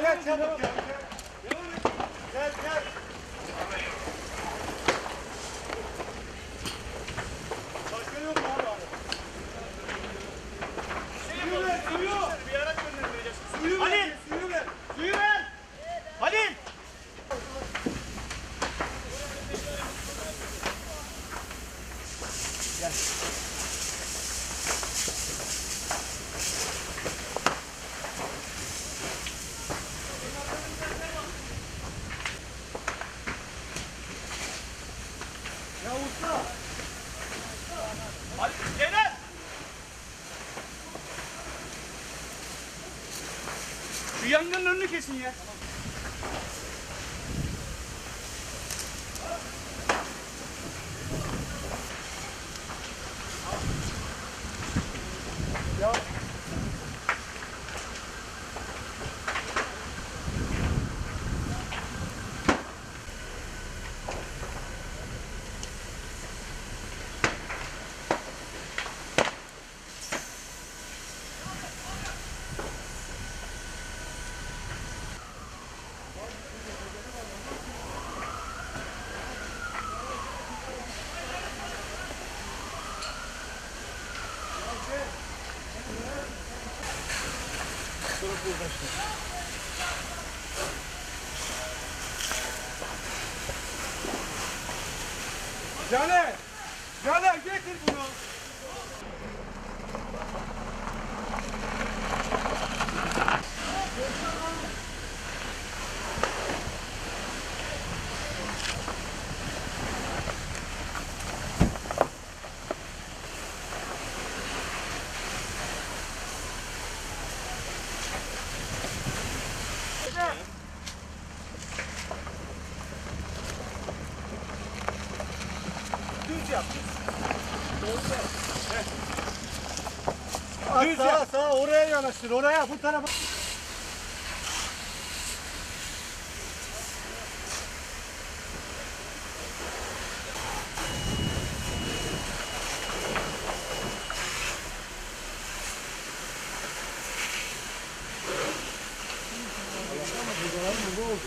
Gel abi gel gel çabuk gel. Gel Halil. Ceylan. Şu yangının önünü kesin ya. Caner. Caner getir bunu. Düz yap. Düz sağa sağa oraya yanaştır oraya bu tarafa.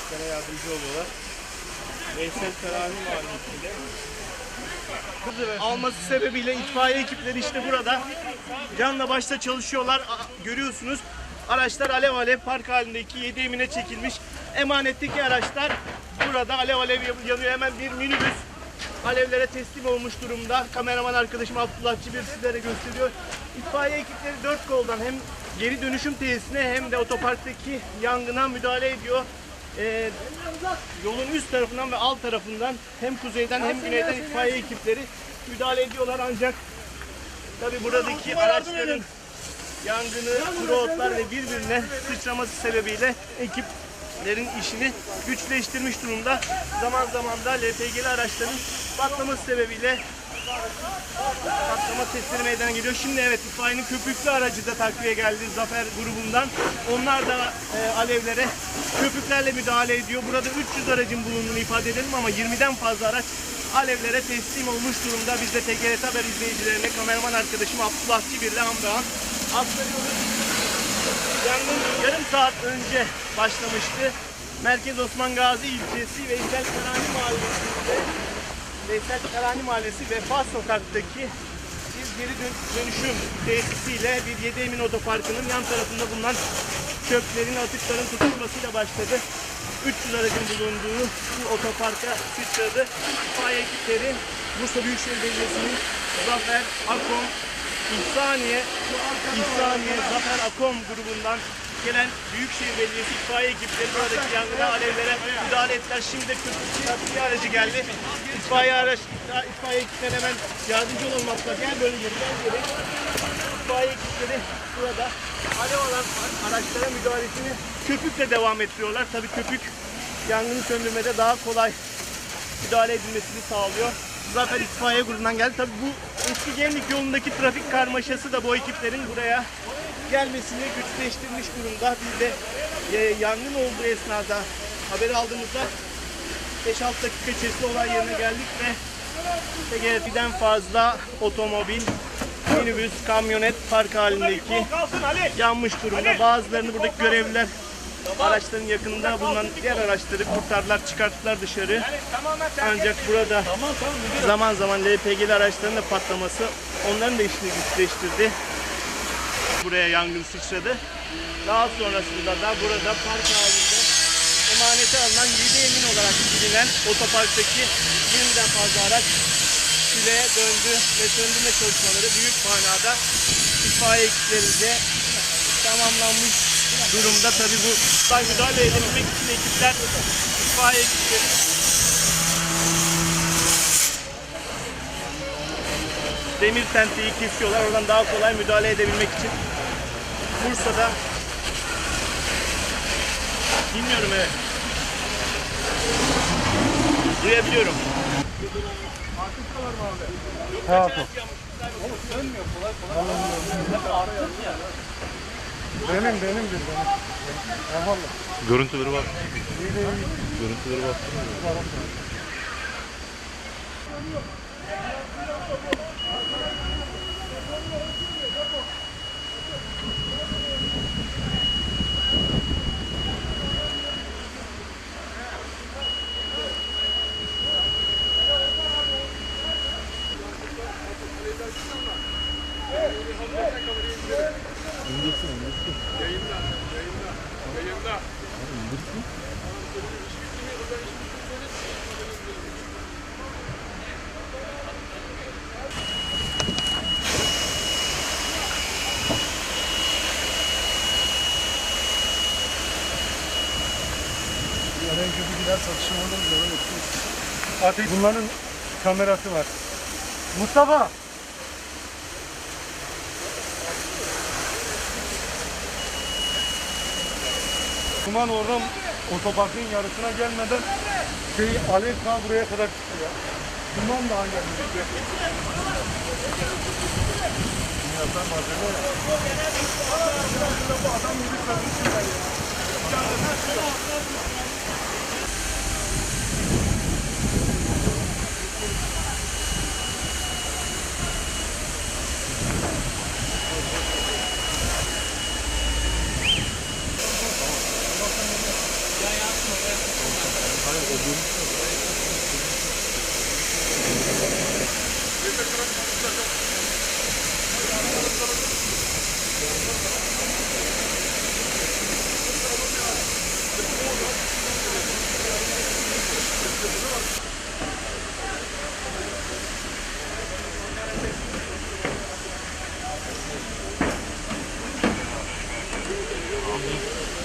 Sana yardımcı oluyorlar. Veysel Karani Mahallesi'nde. Alması sebebiyle itfaiye ekipleri işte burada canla başta çalışıyorlar. Görüyorsunuz araçlar alev alev park halindeki 7 emine çekilmiş. Emanetteki araçlar burada alev alev yan- yanıyor. Hemen bir minibüs alevlere teslim olmuş durumda. Kameraman arkadaşım Abdullah Cibir sizlere gösteriyor. İtfaiye ekipleri dört koldan hem geri dönüşüm tesisine hem de otoparktaki yangına müdahale ediyor. Ee, yolun üst tarafından ve alt tarafından hem kuzeyden hem güneyden itfaiye ekipleri müdahale ediyorlar ancak tabi buradaki araçların yangını, kuru otlar ve birbirine sıçraması sebebiyle ekiplerin işini güçleştirmiş durumda. Zaman zaman da LPG'li araçların patlaması sebebiyle patlama sesleri meydana geliyor. Şimdi evet itfaiyenin köpüklü aracı da takviye geldi Zafer grubundan. Onlar da e, alevlere köpüklerle müdahale ediyor. Burada 300 aracın bulunduğunu ifade edelim ama 20'den fazla araç alevlere teslim olmuş durumda. Biz de TGRT Haber izleyicilerine kameraman arkadaşım Abdullah Çibir'le Hamdahan aktarıyoruz. Yangın yarım saat önce başlamıştı. Merkez Osman Gazi ilçesi Veysel Karani Mahallesi'nde Veysel Karani Mahallesi Vefa Sokak'taki bir geri dön- dönüşüm tesisiyle bir 7 Emin Otoparkı'nın yan tarafında bulunan çöplerin, atıkların tutulmasıyla başladı. 300 aracın bulunduğu bu otoparka sıçradı. İtfaiye ekipleri Bursa Büyükşehir Belediyesi'nin Zafer, Akom, İhsaniye, İhsaniye, Zafer Akom grubundan gelen Büyükşehir Belediyesi itfaiye ekipleri buradaki yangına alevlere müdahale ettiler. Şimdi de köprü takviye aracı geldi. İtfaiye araç, itfaiye ekipleri hemen yardımcı hatta. Gel böyle geri, gel geri. İtfaiye ekipleri burada alev alan araçlara müdahalesini köpükle devam ettiriyorlar. Tabii köpük yangını söndürmede daha kolay müdahale edilmesini sağlıyor. Zafer itfaiye grubundan geldi. Tabii bu eski Gemlik yolundaki trafik karmaşası da bu ekiplerin buraya gelmesini güçleştirmiş durumda. Biz de e, yangın olduğu esnada haberi aldığımızda 5-6 dakika içerisinde olay yerine geldik ve TGRT'den fazla otomobil, minibüs, kamyonet park halindeki yanmış durumda. Bazılarını buradaki görevliler Araçların yakınında bulunan diğer araçları kurtardılar, çıkarttılar dışarı. Ancak burada zaman zaman LPG'li araçların da patlaması onların da işini güçleştirdi. Buraya yangın sıçradı. Daha sonrasında da burada park halinde emanete alınan 7 emin olarak bilinen otoparktaki 20'den fazla araç küleye döndü ve söndürme çalışmaları büyük manada itfaiye ekiplerince tamamlanmış durumda. Tabi bu müdahale edebilmek için ekipler itfaiye ekipleri demir tenteyi kesiyorlar. Oradan daha kolay müdahale edebilmek için. Bursa'da dinliyorum evet. Duyabiliyorum. Benim benim bir benim. Görüntüleri var. Görüntüleri var. En Ateş. Bunların kamerası var. Mustafa. Duman oradan otoparkın yarısına gelmeden şey alev ta buraya kadar çıktı ya. Duman daha gelmedi. Dünyasal malzeme. Bu adam gibi sarmışlar ya.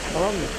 Tamam mı?